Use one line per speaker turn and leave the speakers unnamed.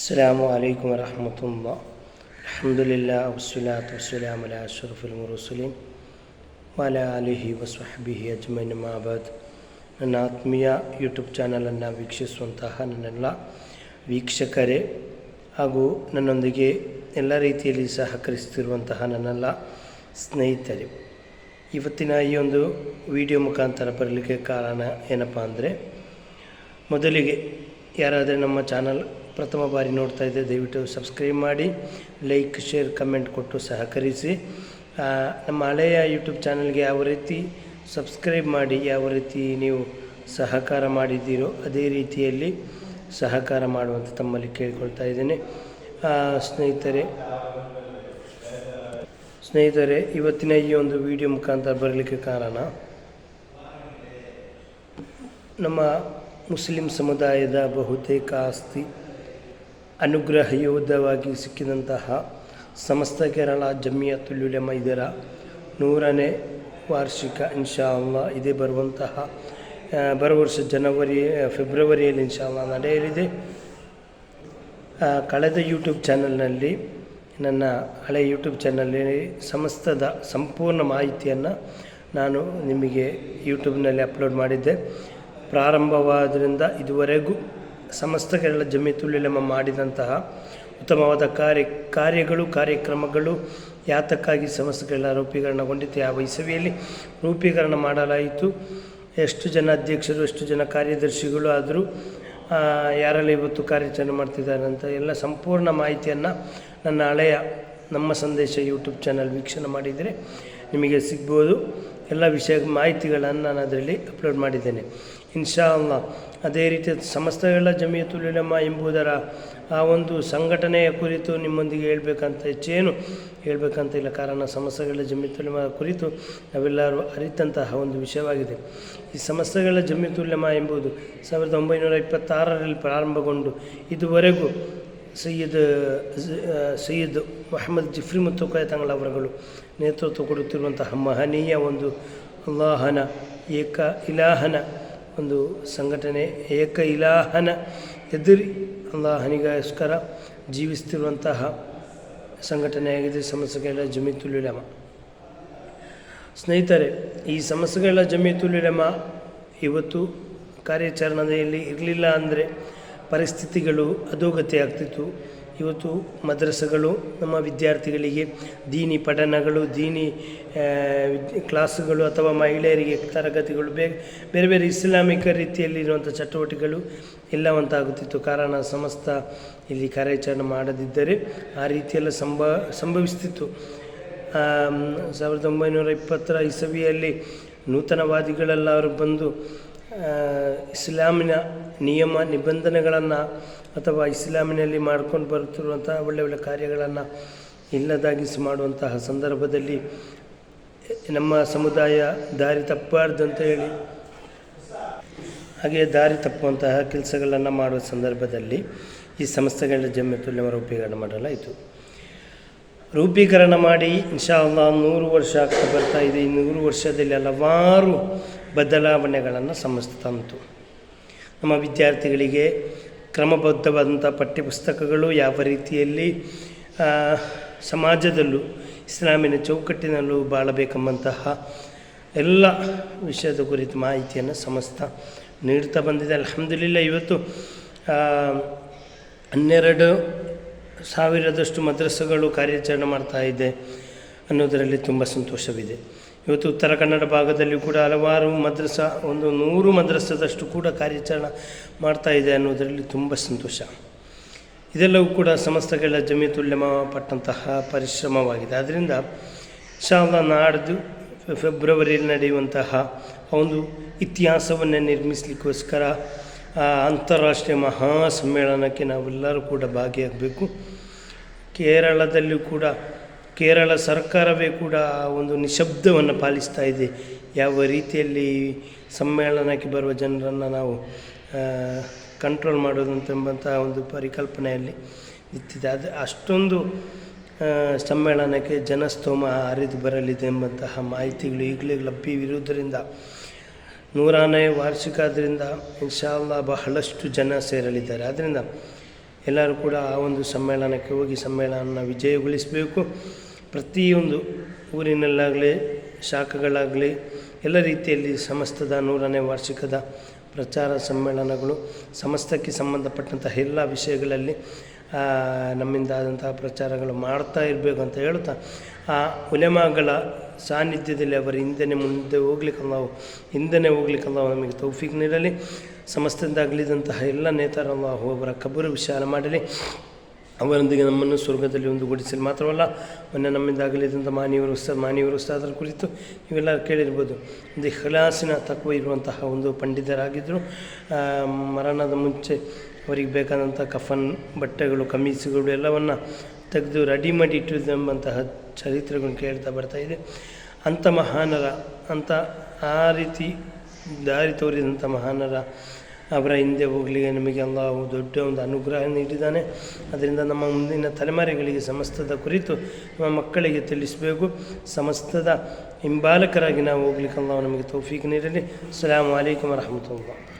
السلام عليكم ورحمة الله الحمد لله والصلاة والسلام على أشرف المرسلين وعلى آله وصحبه أجمعين ما بعد ನನ್ನ ಆತ್ಮೀಯ ಯೂಟ್ಯೂಬ್ ಚಾನಲನ್ನು ವೀಕ್ಷಿಸುವಂತಹ ನನ್ನೆಲ್ಲ ವೀಕ್ಷಕರೇ ಹಾಗೂ ನನ್ನೊಂದಿಗೆ ಎಲ್ಲ ರೀತಿಯಲ್ಲಿ ಸಹಕರಿಸುತ್ತಿರುವಂತಹ ನನ್ನೆಲ್ಲ ಸ್ನೇಹಿತರೆ ಇವತ್ತಿನ ಈ ಒಂದು ವಿಡಿಯೋ ಮುಖಾಂತರ ಬರಲಿಕ್ಕೆ ಕಾರಣ ಏನಪ್ಪ ಅಂದರೆ ಮೊದಲಿಗೆ ಯಾರಾದರೆ ನಮ್ಮ ಚಾನಲ್ ಪ್ರಥಮ ಬಾರಿ ನೋಡ್ತಾ ಇದ್ದರೆ ದಯವಿಟ್ಟು ಸಬ್ಸ್ಕ್ರೈಬ್ ಮಾಡಿ, ಲೈಕ್, ಶೇರ್, ಕಮೆಂಟ್ ಕೊಟ್ಟು ಸಹಕರಿಸಿ. ನಮ್ಮ ಹಳೆಯ ಯೂಟ್ಯೂಬ್ ಚಾನಲ್ಗೆ ಯಾವ ರೀತಿ ಸಬ್ಸ್ಕ್ರೈಬ್ ಮಾಡಿ, ಯಾವ ರೀತಿ ನೀವು ಸಹಕಾರ ಮಾಡಿದ್ದೀರೋ ಅದೇ ರೀತಿಯಲ್ಲಿ ಸಹಕಾರ ಮಾಡುವಂಥ ತಮ್ಮಲ್ಲಿ ಕೇಳಿಕೊಳ್ತಾ ಇದ್ದೇನೆ. ಸ್ನೇಹಿತರೆ ಸ್ನೇಹಿತರೆ, ಇವತ್ತಿನ ಈ ಒಂದು ವಿಡಿಯೋ ಮುಖಾಂತರ ಬರಲಿಕ್ಕೆ ಕಾರಣ ನಮ್ಮ ಮುಸ್ಲಿಂ ಸಮುದಾಯದ ಬಹುತೇಕ ಆಸ್ತಿ ಅನುಗ್ರಹಯೋಧವಾಗಿ ಸಿಕ್ಕಿದಂತಹ ಸಮಸ್ತ ಕೇರಳ ಜಮ್ಮಿಯ ತುಲ್ಯುಲೆಮ ಇದರ ನೂರನೇ ವಾರ್ಷಿಕ ಇನ್ಶಾ ಅಲ್ಲಾ ಇದೇ ಬರುವಂತಹ ಬರುವ ವರ್ಷ ಜನವರಿ, ಫೆಬ್ರವರಿಯಲ್ಲಿ ಇನ್ಶಾ ಅಲ್ಲಾ ನಡೆಯಲಿದೆ ಕಳೆದ ಯೂಟ್ಯೂಬ್ ಚಾನಲ್ನಲ್ಲಿ, ನನ್ನ ಹಳೆಯ ಯೂಟ್ಯೂಬ್ ಚಾನಲ್ನಲ್ಲಿ ಸಮಸ್ತದ ಸಂಪೂರ್ಣ ಮಾಹಿತಿಯನ್ನು ನಾನು ನಿಮಗೆ ಯೂಟ್ಯೂಬ್ನಲ್ಲಿ ಅಪ್ಲೋಡ್ ಮಾಡಿದ್ದೆ. ಪ್ರಾರಂಭವಾದ್ದರಿಂದ ಇದುವರೆಗೂ ಸಮಸ್ತ ಕೇರಳ ಜಮೀತುಲ್ಲೆಮ್ಮ ಮಾಡಿದಂತಹ ಉತ್ತಮವಾದ ಕಾರ್ಯ, ಕಾರ್ಯಗಳು, ಕಾರ್ಯಕ್ರಮಗಳು ಯಾತಕ್ಕಾಗಿ ಸಮಸ್ತ ಕೇರಳ ರೂಪೀಕರಣಗೊಂಡಿತ್ತು ಯಾವ ಇಸವಿಯಲ್ಲಿ ರೂಪೀಕರಣ ಮಾಡಲಾಯಿತು. ಎಷ್ಟು ಜನ ಅಧ್ಯಕ್ಷರು, ಎಷ್ಟು ಜನ ಕಾರ್ಯದರ್ಶಿಗಳು ಆದರೂ ಯಾರೆಲ್ಲ ಇವತ್ತು ಕಾರ್ಯಾಚರಣೆ ಮಾಡ್ತಿದ್ದಾರೆ ಅಂತ ಎಲ್ಲ ಸಂಪೂರ್ಣ ಮಾಹಿತಿಯನ್ನು ನನ್ನ ಹಳೆಯ ನಮ್ಮ ಸಂದೇಶ ಯೂಟ್ಯೂಬ್ ಚಾನಲ್ ವೀಕ್ಷಣೆ ಮಾಡಿದರೆ ನಿಮಗೆ ಸಿಗ್ಬೋದು. ಎಲ್ಲ ವಿಷಯ ಮಾಹಿತಿಗಳನ್ನು ನಾನು ಅದರಲ್ಲಿ ಅಪ್ಲೋಡ್ ಮಾಡಿದ್ದೇನೆ. ಇನ್ಶಾ ಅಲ್ಲ ಅದೇ ರೀತಿ ಸಮಸ್ತಗಳ ಜಮಿಯತುಲ್ ಉಲಮಾ ಎಂಬುದರ ಆ ಒಂದು ಸಂಘಟನೆಯ ಕುರಿತು ನಿಮ್ಮೊಂದಿಗೆ ಹೇಳಬೇಕಂತ ಹೆಚ್ಚೇನು ಹೇಳಬೇಕಂತ ಇಲ್ಲ. ಕಾರಣ ಸಮಸ್ಯೆಗಳ ಜಮೀತುಲ್ಯಮ ಕುರಿತು ನಾವೆಲ್ಲರೂ ಅರಿತಂತಹ ಒಂದು ವಿಷಯವಾಗಿದೆ. ಈ ಸಮಸ್ಯೆಗಳ ಜಮಿಯತುಲ್ಯಮ ಎಂಬುದು ಸಾವಿರದ ಒಂಬೈನೂರ ಇಪ್ಪತ್ತಾರರಲ್ಲಿ ಪ್ರಾರಂಭಗೊಂಡು ಇದುವರೆಗೂ ಸೈಯದ್ ಸೈಯದ್ ಮೊಹಮ್ಮದ್ ಜಿಫ್ರಿ ಮುತ್ತುಕಾಯ ತಂಗಳವರುಗಳು ನೇತೃತ್ವ ಕೊಡುತ್ತಿರುವಂತಹ ಮಹನೀಯ ಒಂದು ಅಲ್ಲಾಹನ ಏಕ ಇಲಾಹನ ಒಂದು ಸಂಘಟನೆ ಏಕ ಇಲಾಹನ ಎದುರಿ ಅಲ್ಲಾಹನಿಗೋಸ್ಕರ ಜೀವಿಸ್ತಿರುವಂತಹ ಸಂಘಟನೆಯಾಗಿದೆ ಸಮಸ್ಯೆಗಳ ಜಮೀತುಲ್ಯುಲಮ ಸ್ನೇಹಿತರೆ, ಈ ಸಮಸ್ಯೆಗಳ ಜಮೀತುಲ್ಯುಲಮ ಇವತ್ತು ಕಾರ್ಯಾಚರಣೆಯಲ್ಲಿ ಇರಲಿಲ್ಲ ಅಂದರೆ ಪರಿಸ್ಥಿತಿಗಳು ಅಧೋಗತಿ ಆಗ್ತಿತ್ತು ಇವತ್ತು ಮದ್ರಸಗಳು ನಮ್ಮ ವಿದ್ಯಾರ್ಥಿಗಳಿಗೆ ದೀನಿ ಪಠನಗಳು ದೀನಿ ಕ್ಲಾಸುಗಳು ಅಥವಾ ಮಹಿಳೆಯರಿಗೆ ತರಗತಿಗಳು ಬೇರೆ ಬೇರೆ ಬೇರೆ ಇಸ್ಲಾಮಿಕ ರೀತಿಯಲ್ಲಿರುವಂಥ ಚಟುವಟಿಕೆಗಳು ಇಲ್ಲವಂತಾಗುತ್ತಿತ್ತು. ಕಾರಣ ಸಮಸ್ತ ಇಲ್ಲಿ ಕಾರ್ಯಾಚರಣೆ ಮಾಡದಿದ್ದರೆ ಆ ರೀತಿಯೆಲ್ಲ ಸಂಭ ಸಂಭವಿಸ್ತಿತ್ತು. ಸಾವಿರದ ಒಂಬೈನೂರ ಇಪ್ಪತ್ತರ ಇಸವಿಯಲ್ಲಿ ನೂತನವಾದಿಗಳೆಲ್ಲರೂ ಬಂದು ಆ, ಇಸ್ಲಾಮಿನ ನಿಯಮ ನಿಬಂಧನೆಗಳನ್ನು ಅಥವಾ ಇಸ್ಲಾಮಿನಲ್ಲಿ ಮಾಡ್ಕೊಂಡು ಬರುತ್ತಿರುವಂಥ ಒಳ್ಳೆ ಒಳ್ಳೆ ಕಾರ್ಯಗಳನ್ನು ಇಲ್ಲದಾಗಿಸಿ ಮಾಡುವಂತಹ ಸಂದರ್ಭದಲ್ಲಿ ನಮ್ಮ ಸಮುದಾಯ ದಾರಿ ತಪ್ಪಬಾರ್ದು ಅಂತ ಹೇಳಿ ಹಾಗೆ ದಾರಿ ತಪ್ಪುವಂತಹ ಕೆಲಸಗಳನ್ನು ಮಾಡುವ ಸಂದರ್ಭದಲ್ಲಿ ಈ ಸಂಸ್ಥೆಗಳ ಜಮ್ಮೆತುಲ್ಯಮ ರೂಪೀಕರಣ ಮಾಡಲಾಯಿತು. ರೂಪೀಕರಣ ಮಾಡಿ ಇನ್ಶಾ ಅಲ್ಲಾ ನೂರು ವರ್ಷ ಆಗ್ತಾ ಬರ್ತಾ ಇದೆ. ಈ ನೂರು ವರ್ಷದಲ್ಲಿ ಹಲವಾರು ಬದಲಾವಣೆಗಳನ್ನು ಸಂಸ್ಥೆ ತಂತು. ನಮ್ಮ ವಿದ್ಯಾರ್ಥಿಗಳಿಗೆ ಕ್ರಮಬದ್ಧವಾದಂಥ ಪಠ್ಯಪುಸ್ತಕಗಳು ಯಾವ ರೀತಿಯಲ್ಲಿ ಸಮಾಜದಲ್ಲೂ, ಇಸ್ಲಾಮಿನ ಚೌಕಟ್ಟಿನಲ್ಲೂ ಬಾಳಬೇಕೆಂಬಂತಹ ಎಲ್ಲ ವಿಷಯದ ಕುರಿತು ಮಾಹಿತಿಯನ್ನು ಸಮಸ್ತ ನೀಡ್ತಾ ಬಂದಿದೆ. ಅಲ್ಹಮ್ದುಲಿಲ್ಲ, ಇವತ್ತು ಹನ್ನೆರಡು ಸಾವಿರದಷ್ಟು ಮದ್ರಸಗಳು ಕಾರ್ಯಾಚರಣೆ ಮಾಡ್ತಾ ಇದೆ ಅನ್ನೋದರಲ್ಲಿ ತುಂಬ ಸಂತೋಷವಿದೆ. ಇವತ್ತು ಉತ್ತರ ಕನ್ನಡ ಭಾಗದಲ್ಲಿ ಕೂಡ ಹಲವಾರು ಮದ್ರಸ, ಒಂದು ನೂರು ಮದ್ರಸದಷ್ಟು ಕೂಡ ಕಾರ್ಯಾಚರಣೆ ಮಾಡ್ತಾ ಇದೆ ಅನ್ನೋದರಲ್ಲಿ ತುಂಬ ಸಂತೋಷ. ಇದೆಲ್ಲವೂ ಕೂಡ ಸಮಸ್ತಗಳ ಜಮೀತುಲ್ಯಮ ಪಟ್ಟಂತಹ ಪರಿಶ್ರಮವಾಗಿದೆ. ಆದ್ದರಿಂದ ಶಾಲಾ ನಾಡ್ದು ಫೆಬ್ರವರಿಯಲ್ಲಿ ನಡೆಯುವಂತಹ ಒಂದು ಇತಿಹಾಸವನ್ನು ನಿರ್ಮಿಸಲಿಕ್ಕೋಸ್ಕರ ಅಂತಾರಾಷ್ಟ್ರೀಯ ಮಹಾಸಮ್ಮೇಳನಕ್ಕೆ ನಾವೆಲ್ಲರೂ ಕೂಡ ಭಾಗಿಯಾಗಬೇಕು. ಕೇರಳದಲ್ಲೂ ಕೂಡ ಕೇರಳ ಸರ್ಕಾರವೇ ಕೂಡ ಒಂದು ನಿಶಬ್ದವನ್ನು ಪಾಲಿಸ್ತಾ ಇದೆ. ಯಾವ ರೀತಿಯಲ್ಲಿ ಸಮ್ಮೇಳನಕ್ಕೆ ಬರುವ ಜನರನ್ನು ನಾವು ಕಂಟ್ರೋಲ್ ಮಾಡೋದಂತೆಂಬಂತಹ ಒಂದು ಪರಿಕಲ್ಪನೆಯಲ್ಲಿ ಇತ್ತಿದೆ ಅದು, ಅಷ್ಟೊಂದು ಸಮ್ಮೇಳನಕ್ಕೆ ಜನಸ್ತೋಮ ಹರಿದು ಬರಲಿದೆ ಎಂಬಂತಹ ಮಾಹಿತಿಗಳು ಈಗಲೇ ಲಭ್ಯವಿರುವುದರಿಂದ ನೂರನೇ ವಾರ್ಷಿಕ ಆದ್ದರಿಂದ ಇನ್ಶಾ ಅಲ್ಲಾ ಬಹಳಷ್ಟು ಜನ ಸೇರಲಿದ್ದಾರೆ. ಆದ್ದರಿಂದ ಎಲ್ಲರೂ ಕೂಡ ಆ ಒಂದು ಸಮ್ಮೇಳನಕ್ಕೆ ಹೋಗಿ ಸಮ್ಮೇಳನ ವಿಜಯಗೊಳಿಸಬೇಕು. ಪ್ರತಿಯೊಂದು ಊರಿನಲ್ಲಾಗಲಿ, ಶಾಖಗಳಾಗಲಿ, ಎಲ್ಲ ರೀತಿಯಲ್ಲಿ ಸಮಸ್ತದ ನೂರನೇ ವಾರ್ಷಿಕದ ಪ್ರಚಾರ ಸಮ್ಮೇಳನಗಳು, ಸಮಸ್ತಕ್ಕೆ ಸಂಬಂಧಪಟ್ಟಂತಹ ಎಲ್ಲ ವಿಷಯಗಳಲ್ಲಿ ನಮ್ಮಿಂದಾದಂತಹ ಪ್ರಚಾರಗಳು ಮಾಡ್ತಾ ಇರಬೇಕು ಅಂತ ಹೇಳ್ತಾ ಆ, ಉಲೆಮಾಗಳ ಸಾನ್ನಿಧ್ಯದಲ್ಲಿ ಅವರ ಹಿಂದೆ ಮುಂದೆ ಹೋಗ್ಲಿಕ್ಕೆ ನಾವು ಹಿಂದೆ ಹೋಗ್ಲಿಕ್ಕೆ ನಾವು ನಮಗೆ ತೌಫಿಕ್ ನೀಡಲಿ. ಸಮಸ್ತದಿಂದ ಅಗಲಿದಂತಹ ಎಲ್ಲ ನೇತಾರನ್ನು ಅವರ ಕಬ್ಬರು ವಿಚಾರ ಮಾಡಲಿ. ಅವರೊಂದಿಗೆ ನಮ್ಮನ್ನು ಸ್ವರ್ಗದಲ್ಲಿ ಒಂದುಗೂಡಿಸಲು. ಮಾತ್ರವಲ್ಲ, ಮೊನ್ನೆ ನಮ್ಮಿಂದ ಆಗಲಿದ್ದಂಥ ಮಾನೀಯವರು ಉಸ್ತಾದ್ ಮಾನೀಯವರು ಉಸ್ತಾದರ ಕುರಿತು ನೀವೆಲ್ಲ ಕೇಳಿರ್ಬೋದು. ಒಂದು ಇಖ್ಲಾಸಿನ ತತ್ವ ಇರುವಂತಹ ಒಂದು ಪಂಡಿತರಾಗಿದ್ದರು. ಮರಣದ ಮುಂಚೆ ಅವರಿಗೆ ಬೇಕಾದಂಥ ಕಫನ್, ಬಟ್ಟೆಗಳು, ಕಮೀಸುಗಳು, ಎಲ್ಲವನ್ನು ತೆಗೆದು ರೆಡಿ ಮಾಡಿ ಇಟ್ಟಿದ್ದೆಂಬಂತಹ ಚರಿತ್ರೆಗಳನ್ನು ಕೇಳ್ತಾ ಬರ್ತಾ ಇದೆ. ಅಂಥ ಮಹಾನರ ಅಂತ ಆ ರೀತಿ ದಾರಿ ತೋರಿದಂಥ ಮಹಾನರ ಅವರ ಹಿಂದೆ ಹೋಗಲಿಕ್ಕೆ ನಮಗೆ ದೊಡ್ಡ ಒಂದು ಅನುಗ್ರಹ ನೀಡಿದ್ದಾನೆ. ಅದರಿಂದ ನಮ್ಮ ಮುಂದಿನ ತಲೆಮಾರಿಗಳಿಗೆ ಸಮಸ್ತದ ಕುರಿತು ನಮ್ಮ ಮಕ್ಕಳಿಗೆ ತಿಳಿಸಬೇಕು. ಸಮಸ್ತದ ಹಿಂಬಾಲಕರಾಗಿ ನಾವು ಹೋಗ್ಲಿಕ್ಕೆಲ್ಲ ನಮಗೆ ತೌಫೀಕ್ ನೀಡಲಿ. ಅಸ್ಸಲಾಮು ಅಲೈಕುಮ್ ವರಹಮತುಲ್ಲಾಹ್.